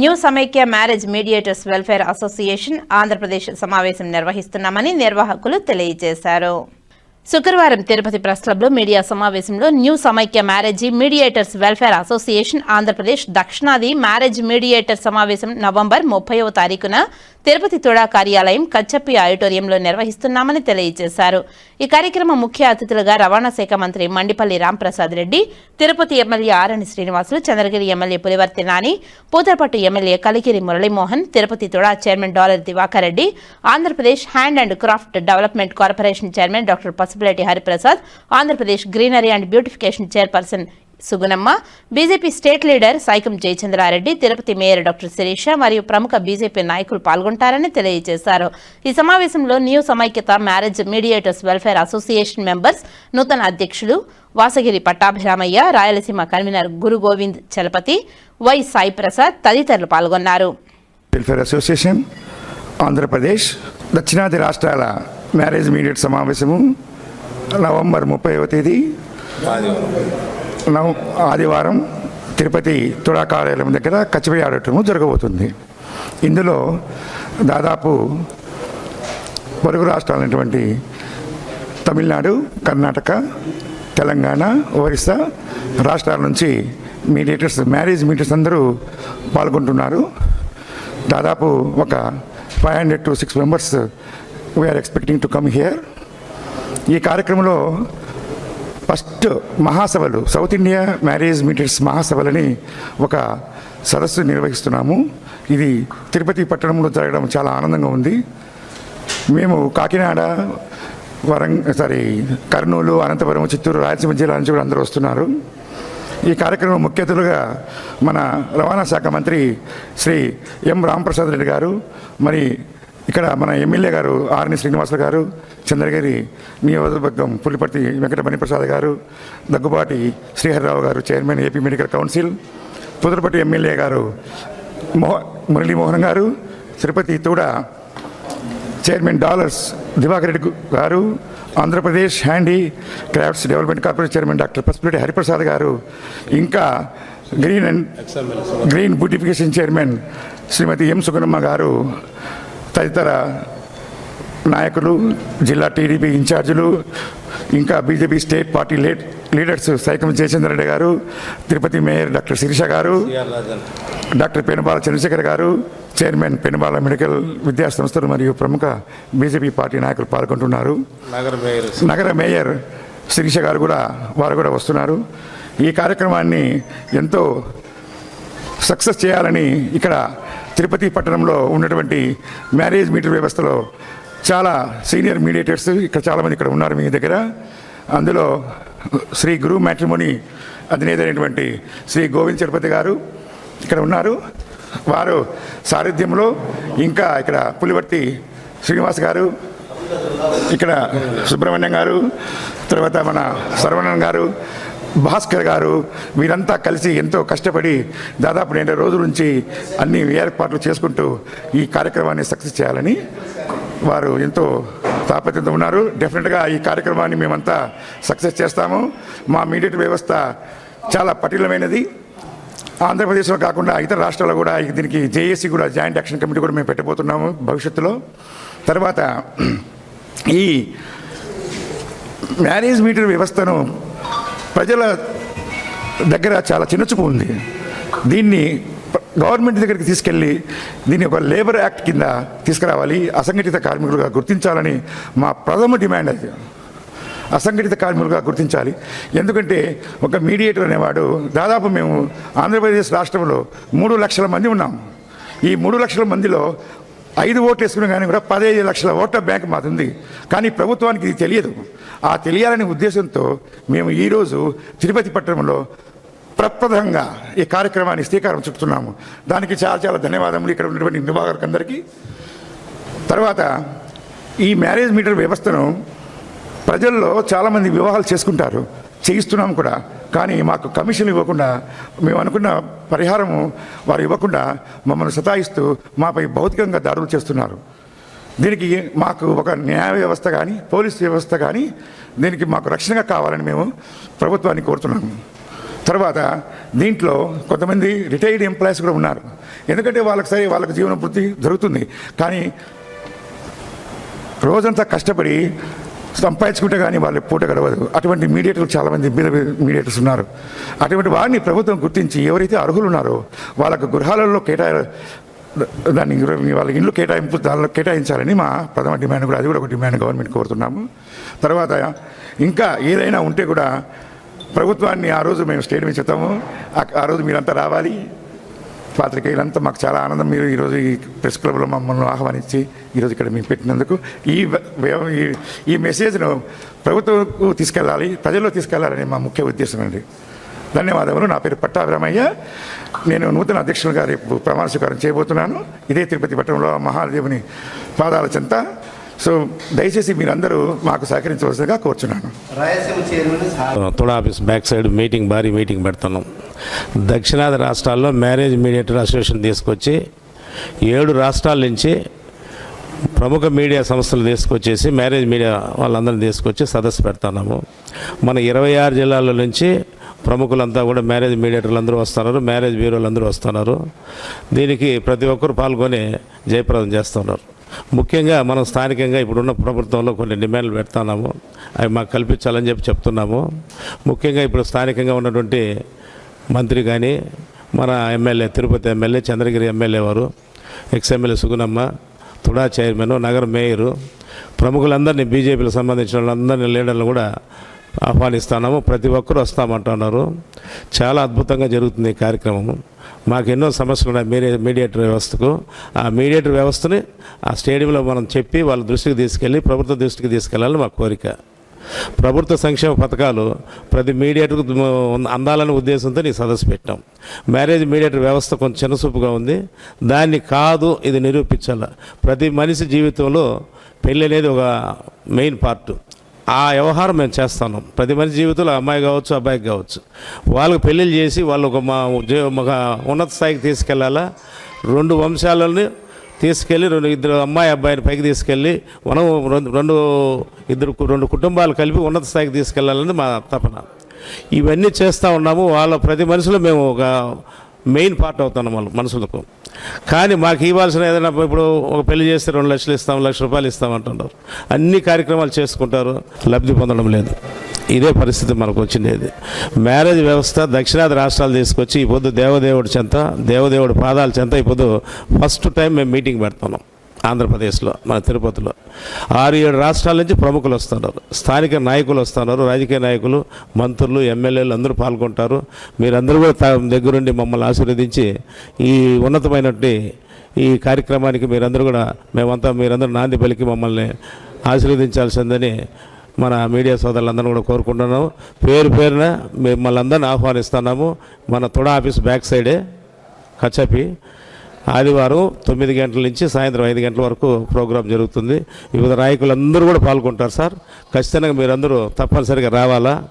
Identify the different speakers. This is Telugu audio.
Speaker 1: New Samaikya marriage mediators welfare association Andhra Pradesh సమావేశం నిర్వహిస్తున్నామని నిర్వాహకులు తెలియజేశారు. శుక్రవారం తిరుపతి ప్రెస్ క్లబ్లో మీడియా సమావేశంలో new Samaikya marriage mediators welfare association Andhra Pradesh దక్షిణాది మ్యారేజ్ మీడియేటర్ సమావేశం నవంబర్ ముప్పైవ తారీఖున తిరుపతి తుడా కార్యాలయం కచ్చప్పి ఆడిటోరియంలో నిర్వహిస్తున్నామని తెలియజేశారు. ఈ కార్యక్రమం ముఖ్య అతిథులుగా రవాణా శాఖ మంత్రి Mandipalli Ramprasad Reddy Tirupati MLA Arani Srinivasulu Chandragiri MLA Pulivarthi Nani Putalapattu MLA Kalikiri Muralimohan Tirupati TUDA chairman Dollar Divakar Reddy Andhra Pradesh hand and craft development corporation chairman doctor Pasupuleti Hariprasad Andhra Pradesh greenery and beautification chairperson Sugunamma BJP state leader Saikam Jayachandrareddy Tirupati mayor doctor Sirisha మరియు ప్రముఖ బీజేపీ నాయకులు పాల్గొంటారని తెలియజేశారు. ఈ సమావేశంలో new Samaikyata marriage mediators welfare association members నూతన అధ్యక్షులు వాసగిరి పట్టాభిరామయ్య రాయలసీమ కన్వీనర్ గురు గోవింద్ చలపతి వై సాయి ప్రసాద్ తదితరులు పాల్గొన్నారు.
Speaker 2: వెల్ఫేర్ అసోసియేషన్ ఆంధ్రప్రదేశ్ దక్షిణాది రాష్ట్రాల మ్యారేజ్ మీడియట్ సమావేశము నవంబర్ ముప్పైవ తేదీ. నవ ఆదివారం తిరుపతి తుడా కార్యాలయం దగ్గర కచ్చిపై ఆడటము జరగబోతుంది. ఇందులో దాదాపు పొరుగు రాష్ట్రాలైనటువంటి తమిళనాడు కర్ణాటక తెలంగాణ ఒరిస్సా రాష్ట్రాల నుంచి మీడియేటర్స్ మ్యారేజ్ మీటర్స్ అందరూ పాల్గొంటున్నారు. దాదాపు ఒక five hundred to six members we're expecting to come here ఈ కార్యక్రమంలో ఫస్ట్ మహాసభలు సౌత్ ఇండియా మ్యారేజ్ మీటర్స్ మహాసభలని ఒక సదస్సు నిర్వహిస్తున్నాము. ఇది తిరుపతి పట్టణంలో జరగడం చాలా ఆనందంగా ఉంది. మేము కాకినాడ వరంగ సారీ కర్నూలు అనంతపురం చిత్తూరు రాయలసీమ జిల్లా నుంచి కూడా అందరూ వస్తున్నారు. ఈ కార్యక్రమం ముఖ్య అతిథులుగా మన రవాణా శాఖ మంత్రి శ్రీ ఎం రామప్రసాద్ రెడ్డి గారు మరి ఇక్కడ మన ఎమ్మెల్యే గారు ఆర్ని శ్రీనివాసులు గారు చంద్రగిరి నియోజకవర్గం పులిపర్తి వెంకట మణిప్రసాద్ గారు దగ్గుబాటి శ్రీహరిరావు గారు chairman AP medical council Putalapattu MLA గారు మోహ మురళీమోహన్ గారు Tirupati TUDA chairman dollars Divakar Reddy గారు Andhra Pradesh handy crafts development corporation chairman doctor Pasupureddy Hariprasad గారు ఇంకా green and green beautification chairman Shrimati M Sugunamma గారు తదితర నాయకులు జిల్లా టీడీపీ ఇన్ఛార్జీలు ఇంకా BJP state party lead leaders Saikam Jayachandra Reddy గారు తిరుపతి మేయర్ డాక్టర్ శిరీష గారు డాక్టర్ పెనుబాల చంద్రశేఖర్ గారు చైర్మన్ పెనుబాల మెడికల్ విద్యా సంస్థలు మరియు ప్రముఖ బీజేపీ పార్టీ నాయకులు పాల్గొంటున్నారు.
Speaker 3: నగర మేయర్.
Speaker 2: నగర మేయర్ శిరీష గారు కూడా వారు కూడా వస్తున్నారు. ఈ కార్యక్రమాన్ని ఎంతో సక్సెస్ చేయాలని ఇక్కడ తిరుపతి పట్టణంలో ఉన్నటువంటి మ్యారేజ్ మీటర్ వ్యవస్థలో చాలా సీనియర్ మీడియేటర్స్ ఇక్కడ చాలామంది ఇక్కడ ఉన్నారు మీ దగ్గర. అందులో శ్రీ గురు మ్యాట్రిమోని అధినేతైనటువంటి శ్రీ గోవింద్ చలపతి గారు ఇక్కడ ఉన్నారు. వారు సారథ్యంలో ఇంకా ఇక్కడ పులివర్తి శ్రీనివాస్ గారు ఇక్కడ సుబ్రహ్మణ్యం గారు తర్వాత మన సర్వణన్ గారు భాస్కర్ గారు వీరంతా కలిసి ఎంతో కష్టపడి దాదాపు రెండు రోజుల నుంచి అన్ని ఏర్పాట్లు చేసుకుంటూ ఈ కార్యక్రమాన్ని సక్సెస్ చేయాలని వారు ఎంతో తాపత్రయంతో ఉన్నారు. డెఫినెట్గా ఈ కార్యక్రమాన్ని మేమంతా సక్సెస్ చేస్తాము. మా మీడియట్ వ్యవస్థ చాలా పటిలమైనది. ఆంధ్రప్రదేశ్లో కాకుండా ఇతర రాష్ట్రాల్లో కూడా దీనికి జేఏసీ కూడా జాయింట్ యాక్షన్ కమిటీ కూడా మేము పెట్టబోతున్నాము భవిష్యత్తులో. తర్వాత ఈ మ్యారేజ్ మీటర్ వ్యవస్థను ప్రజల దగ్గర చాలా చిన్నచూపు ఉంది. దీన్ని గవర్నమెంట్ దగ్గరికి తీసుకెళ్ళి దీన్ని ఒక లేబర్ యాక్ట్ కింద తీసుకురావాలి. అసంఘటిత కార్మికులుగా గుర్తించాలని మా ప్రథమ డిమాండ్ అది. అసంఘటిత కార్మికులుగా గుర్తించాలి. ఎందుకంటే ఒక మీడియేటర్ అనేవాడు దాదాపు మేము ఆంధ్రప్రదేశ్ రాష్ట్రంలో మూడు లక్షల మంది ఉన్నాం. ఈ మూడు లక్షల మందిలో ఐదు ఓట్లు వేసుకున్నా కానీ కూడా పదహైదు లక్షల ఓట్ల బ్యాంక్ మాది కానీ ప్రభుత్వానికి ఇది తెలియదు. ఆ తెలియాలనే ఉద్దేశంతో మేము ఈరోజు తిరుపతి పట్టణంలో ప్రప్రథంగా ఈ కార్యక్రమాన్ని శ్రీకారం చుట్టుతున్నాము. దానికి చాలా చాలా ధన్యవాదములు. ఇక్కడ ఉన్నటువంటి నిర్వాహకులకు అందరికీ. తర్వాత ఈ మ్యారేజ్ మీటర్ వ్యవస్థను ప్రజల్లో చాలామంది వివాహాలు చేసుకుంటారు. చేయిస్తున్నాం కూడా. కానీ మాకు కమిషన్ ఇవ్వకుండా మేము అనుకున్న పరిహారము వారు ఇవ్వకుండా మమ్మల్ని సతాయిస్తూ మాపై భౌతికంగా దాడులు చేస్తున్నారు. దీనికి మాకు ఒక న్యాయ వ్యవస్థ కానీ పోలీస్ వ్యవస్థ కానీ దీనికి మాకు రక్షణగా కావాలని మేము ప్రభుత్వాన్ని కోరుతున్నాము. తర్వాత దీంట్లో కొంతమంది రిటైర్డ్ ఎంప్లాయీస్ కూడా ఉన్నారు. ఎందుకంటే వాళ్ళకి సరే వాళ్ళకి జీవన వృత్తి జరుగుతుంది. కానీ రోజంతా కష్టపడి సంపాదించుకుంటే కానీ వాళ్ళ పూట గడవదు. అటువంటి మీడియేటర్లు చాలామంది మీడియేటర్స్ ఉన్నారు. అటువంటి వారిని ప్రభుత్వం గుర్తించి ఎవరైతే అర్హులు ఉన్నారో వాళ్ళకు గృహాలలో కేటాయ దాన్ని వాళ్ళ ఇండ్లు కేటాయింపు దానిలో కేటాయించాలని మా ప్రథమ డిమాండ్ కూడా అది కూడా ఒక డిమాండ్ గవర్నమెంట్ కోరుతున్నాము. తర్వాత ఇంకా ఏదైనా ఉంటే కూడా ప్రభుత్వాన్ని ఆ రోజు మేము స్టేట్మెంట్ చెప్తాము. ఆ రోజు మీరంతా రావాలి. పాత్రికేయులంతా మాకు చాలా ఆనందం. మీరు ఈరోజు ఈ ప్రెస్ క్లబ్లో మమ్మల్ని ఆహ్వానించి ఈరోజు ఇక్కడ మేము పెట్టినందుకు ఈ ఈ- మెసేజ్ను ప్రభుత్వంకు తీసుకెళ్ళాలి ప్రజల్లో తీసుకెళ్ళాలని మా ముఖ్య ఉద్దేశం అండి. ధన్యవాదములు. నా పేరు పట్టాభిరామయ్య నేను నూతన అధ్యక్షులుగా రేపు ప్రమాణ స్వీకారం చేయబోతున్నాను. ఇదే తిరుపతి పట్టణంలో మహాదేవుని పాదాల చెంత. సో దయచేసి మీరందరూ మాకు సహకరించవలసిందిగా కోరుచున్నాను.
Speaker 3: రాయలసీమ చైర్మన్ సా-
Speaker 4: TUDA office back side meeting భారీ మీటింగ్ పెడుతున్నాం. దక్షిణాది రాష్ట్రాల్లో మ్యారేజ్ మీడియేటర్ అసోసియేషన్ తీసుకొచ్చి ఏడు రాష్ట్రాల నుంచి ప్రముఖ మీడియా సంస్థలు తీసుకొచ్చేసి మ్యారేజ్ మీడియా వాళ్ళందరినీ తీసుకొచ్చి సదస్సు పెడుతున్నాము. మన ఇరవై ఆరు జిల్లాల నుంచి ప్రముఖులంతా కూడా మ్యారేజ్ మీడియేటర్లు అందరూ వస్తున్నారు మ్యారేజ్ బ్యూరోలు అందరూ వస్తున్నారు. దీనికి ప్రతి ఒక్కరు పాల్గొని జయప్రదం చేస్తున్నారు. ముఖ్యంగా మనం స్థానికంగా ఇప్పుడున్న ప్రభుత్వంలో కొన్ని డిమాండ్లు పెడుతున్నాము. అవి మాకు కల్పించాలని చెప్పి చెప్తున్నాము. ముఖ్యంగా ఇప్పుడు స్థానికంగా ఉన్నటువంటి మంత్రి కానీ మన MLA Tirupati MLA Chandragiri MLA వారు ex MLA Sugunamma TUDA chairman నగర మేయరు ప్రముఖులందరినీ బీజేపీకి సంబంధించిన వాళ్ళందరినీ లీడర్లు కూడా ఆహ్వానిస్తున్నాము ప్రతి ఒక్కరూ వస్తామంటున్నారు. చాలా అద్భుతంగా జరుగుతుంది ఈ కార్యక్రమం మాకు ఎన్నో సమస్యలు ఉన్నాయి మీడియే మీడియేటర్ వ్యవస్థకు. ఆ మీడియేటర్ వ్యవస్థని ఆ స్టేడియంలో మనం చెప్పి వాళ్ళ దృష్టికి తీసుకెళ్ళి ప్రభుత్వ దృష్టికి తీసుకెళ్ళాలని మా కోరిక. ప్రభుత్వ సంక్షేమ పథకాలు ప్రతి మీడియేటర్కు అందాలనే ఉద్దేశంతో నీ సదస్సు పెట్టాం. మ్యారేజ్ మీడియేటర్ వ్యవస్థ కొంచెం చిన్నసూపుగా ఉంది. దాన్ని కాదు ఇది నిరూపించాల. ప్రతి మనిషి జీవితంలో పెళ్ళి అనేది ఒక మెయిన్ పార్ట్. ఆ వ్యవహారం మేము చేస్తాను ప్రతి మనిషి జీవితంలో అమ్మాయి కావచ్చు అబ్బాయికి కావచ్చు. వాళ్ళకి పెళ్ళిళ్ళు చేసి వాళ్ళు ఒక మా ఒక ఉన్నత స్థాయికి తీసుకెళ్ళాలా రెండు వంశాలని తీసుకెళ్ళి రెండు ఇద్దరు అమ్మాయి అబ్బాయిని పైకి తీసుకెళ్ళి మనం రెండు రెండు ఇద్దరు రెండు కుటుంబాలు కలిపి ఉన్నత స్థాయికి తీసుకెళ్ళాలని మా తపన. ఇవన్నీ చేస్తూ ఉన్నాము. వాళ్ళ ప్రతి మనిషిలో మేము ఒక మెయిన్ పార్ట్ అవుతున్నాం వాళ్ళ మనుషులకు కానీ మాకు ఇవ్వాల్సిన ఏదైనా ఇప్పుడు ఒక పెళ్ళి చేస్తే రెండు లక్షలు ఇస్తాం లక్ష రూపాయలు ఇస్తాం అంటున్నారు అన్ని కార్యక్రమాలు చేసుకుంటారు లబ్ధి పొందడం లేదు. ఇదే పరిస్థితి మనకు వచ్చిండేది మ్యారేజ్ వ్యవస్థ దక్షిణాది రాష్ట్రాలు తీసుకొచ్చి ఈ పొద్దు దేవదేవుడి చెంత దేవదేవుడి పాదాల చెంత ఈ పొద్దు ఫస్ట్ టైం మేము మీటింగ్ పెడుతున్నాం. ఆంధ్రప్రదేశ్లో మన తిరుపతిలో. ఆరు ఏడు రాష్ట్రాల నుంచి ప్రముఖులు వస్తున్నారు. స్థానిక నాయకులు వస్తున్నారు. రాజకీయ నాయకులు మంత్రులు ఎమ్మెల్యేలు అందరూ పాల్గొంటారు. మీరందరూ కూడా దగ్గరుండి మమ్మల్ని ఆశీర్వదించి ఈ ఉన్నతమైనటువంటి ఈ కార్యక్రమానికి మీరందరూ కూడా మేమంతా మీరందరూ నాంది పలికి మమ్మల్ని ఆశీర్వదించాల్సిందని మన మీడియా సోదరులందరూ కూడా కోరుకుంటున్నాము. పేరు పేరున మిమ్మల్ని అందరిని ఆహ్వానిస్తున్నాము. మన తుడా ఆఫీస్ బ్యాక్ సైడే కచ్చపి ఆదివారం తొమ్మిది గంటల నుంచి సాయంత్రం ఐదు గంటల వరకు ప్రోగ్రాం జరుగుతుంది. వివిధ నాయకులందరూ కూడా పాల్గొంటారు సార్. ఖచ్చితంగా మీరందరూ తప్పనిసరిగా రావాలా?